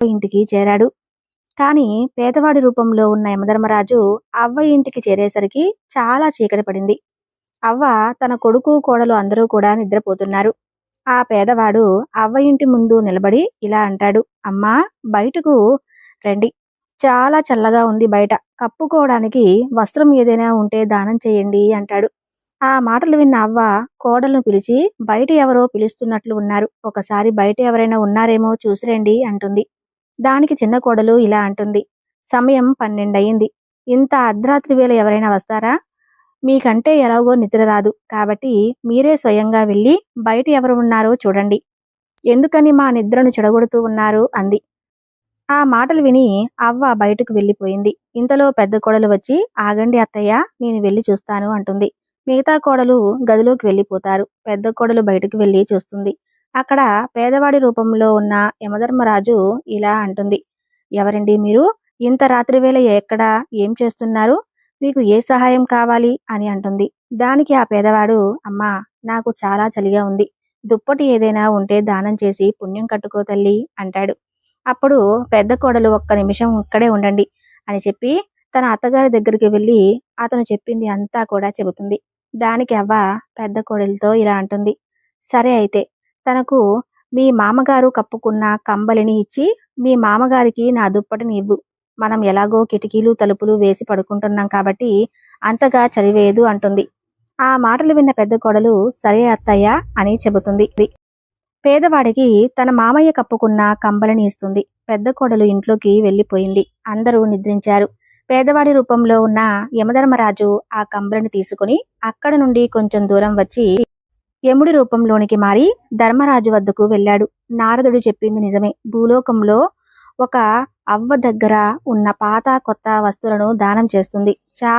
ఇంటికి చేరాడు. కానీ పేదవాడి రూపంలో ఉన్న యమధర్మరాజు అవ్వ ఇంటికి చేరేసరికి చాలా చీకటి పడింది. అవ్వ తన కొడుకు కోడలు అందరూ కూడా నిద్రపోతున్నారు. ఆ పేదవాడు అవ్వ ఇంటి ముందు నిలబడి ఇలా అంటాడు అమ్మా బయటకు రండి. చాలా చల్లగా ఉంది బయట. కప్పుకోవడానికి వస్త్రం ఏదైనా ఉంటే దానం చేయండి అంటాడు. ఆ మాటలు విన్న అవ్వ కోడలను పిలిచి బయట ఎవరో పిలుస్తున్నట్లు ఉన్నారు. ఒకసారి బయట ఎవరైనా ఉన్నారేమో చూసిరండి అంటుంది. దానికి చిన్న కోడలు ఇలా అంటుంది. సమయం పన్నెండయింది. ఇంత అర్ధరాత్రి వేళ ఎవరైనా వస్తారా? మీకంటే ఎలాగో నిద్ర రాదు. కాబట్టి మీరే స్వయంగా వెళ్ళి బయట ఎవరు ఉన్నారో చూడండి. ఎందుకని మా నిద్రను చెడగొడుతూ ఉన్నారు? అంది. ఆ మాటలు విని అవ్వ బయటకు వెళ్ళిపోయింది. ఇంతలో పెద్ద కోడలు వచ్చి ఆగండి అత్తయ్య నేను వెళ్ళి చూస్తాను అంటుంది. మిగతా కోడలు గదిలోకి వెళ్ళిపోతారు. పెద్ద కోడలు బయటకు వెళ్ళి చూస్తుంది. అక్కడ పేదవాడి రూపంలో ఉన్న యమధర్మరాజు ఇలా అంటుంది. ఎవరండి మీరు? ఇంత రాత్రి వేళ ఎక్కడ? ఏం చేస్తున్నారు? మీకు ఏ సహాయం కావాలి? అని అంటుంది. దానికి ఆ పేదవాడు అమ్మా నాకు చాలా చలిగా ఉంది. దుప్పటి ఏదైనా ఉంటే దానం చేసి పుణ్యం కట్టుకో తల్లి అంటాడు. అప్పుడు పెద్ద కోడలు ఒక్క నిమిషం ఇక్కడే ఉండండి అని చెప్పి తన అత్తగారి దగ్గరికి వెళ్ళి అతను చెప్పింది అంతా కూడా చెబుతుంది. దానికి అవ్వ పెద్ద కోడలితో ఇలా అంటుంది. సరే అయితే తనకు మీ మామగారు కప్పుకున్న కంబలిని ఇచ్చి మీ మామగారికి నా దుప్పటిని ఇవ్వు మనం ఎలాగో కిటికీలు తలుపులు వేసి పడుకుంటున్నాం కాబట్టి అంతగా చలివేయదు అంటుంది. ఆ మాటలు విన్న పెద్ద కోడలు సరే అత్తయ్య అని చెబుతుంది. పేదవాడికి తన మామయ్య కప్పుకున్న కంబలిని ఇస్తుంది. పెద్ద కోడలు ఇంట్లోకి వెళ్ళిపోయింది. అందరూ నిద్రించారు. పేదవాడి రూపంలో ఉన్న యమధర్మరాజు ఆ కంబలిని తీసుకుని అక్కడ నుండి కొంచెం దూరం వచ్చి యముడి రూపంలోనికి మారి ధర్మరాజు వద్దకు వెళ్ళాడు. నారదుడు చెప్పింది నిజమే. భూలోకంలో ఒక అవ్వ దగ్గర ఉన్న పాత కొత్త వస్తువులను దానం చేస్తుంది. చా